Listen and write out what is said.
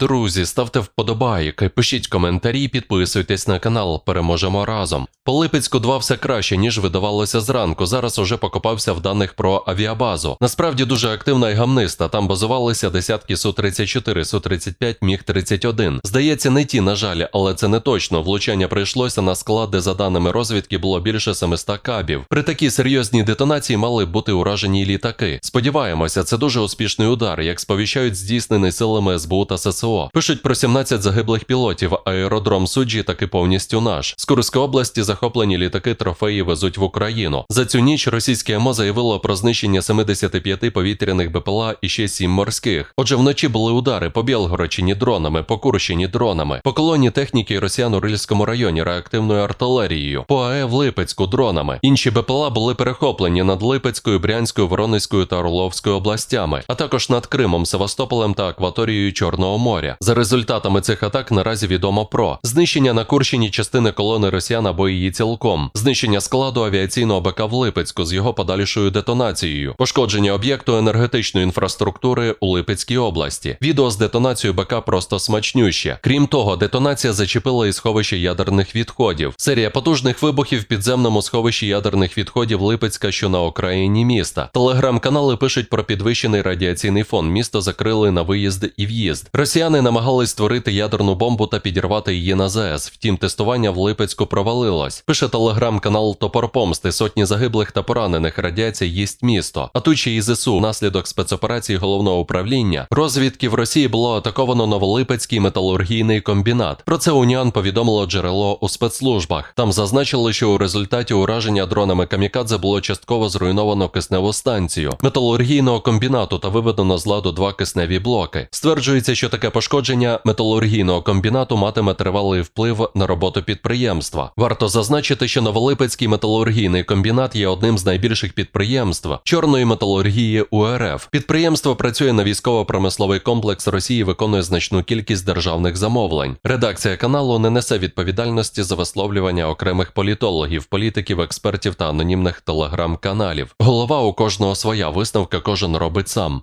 Друзі, ставте вподобайки, пишіть коментарі, підписуйтесь на канал. Переможемо разом. По Липецьку 2 все краще, ніж видавалося зранку. Зараз уже покопався в даних про авіабазу. Насправді дуже активна і гамниста. Там базувалися десятки Су-34, Су-35, Міг-31. Здається, не ті, на жаль, але це не точно. Влучання прийшлося на склад, де за даними розвідки було більше 700 кабів. При такій серйозній детонації мали бути уражені літаки. Сподіваємося, це дуже успішний удар, як сповіщають здійснений силами СБУ та ССО. Пишуть про 17 загиблих пілотів. Аеродром суджі таки повністю наш. З Курської області захоплені літаки трофеї везуть в Україну. За цю ніч російське МО заявило про знищення 75 повітряних БПЛА і ще 7 морських. Отже, вночі були удари по Білгородчині дронами, по Курщині дронами, по колоні техніки росіян у Рильському районі реактивною артилерією, по АЕ в Липецьку дронами. Інші БПЛА були перехоплені над Липецькою, Брянською, Воронезькою та Орловською областями, а також над Кримом, Севастополем та акваторією Чорного моря. За результатами цих атак наразі відомо про знищення на Курщині частини колони росіян або її цілком, знищення складу авіаційного БК в Липецьку з його подальшою детонацією, пошкодження об'єкту енергетичної інфраструктури у Липецькій області. Відео з детонацією БК просто смачнюще. Крім того, детонація зачепила і сховище ядерних відходів. Серія потужних вибухів в підземному сховищі ядерних відходів Липецька, що на окраїні міста. Телеграм-канали пишуть про підвищений радіаційний фон. Місто закрили на виїзд і в'їзд. Росіяни намагались створити ядерну бомбу та підірвати її на ЗС. Втім, тестування в Липецьку провалилось. Пише телеграм-канал Топор Помсти. Сотні загиблих та поранених радіація їсть місто. А тут ще і ЗСУ внаслідок спецоперації головного управління розвідки в Росії було атаковано Новолипецький металургійний комбінат. Про це Уніан повідомило джерело у спецслужбах. Там зазначили, що у результаті ураження дронами камікадзе було частково зруйновано кисневу станцію металургійного комбінату та виведено з ладу два кисневі блоки. Стверджується, що таке пошкодження металургійного комбінату матиме тривалий вплив на роботу підприємства. Варто зазначити, що Новолипецький металургійний комбінат є одним з найбільших підприємств чорної металургії УРФ. Підприємство працює на військово-промисловий комплекс Росії, виконує значну кількість державних замовлень. Редакція каналу не несе відповідальності за висловлювання окремих політологів, політиків, експертів та анонімних телеграм-каналів. Голова у кожного своя висновка кожен робить сам.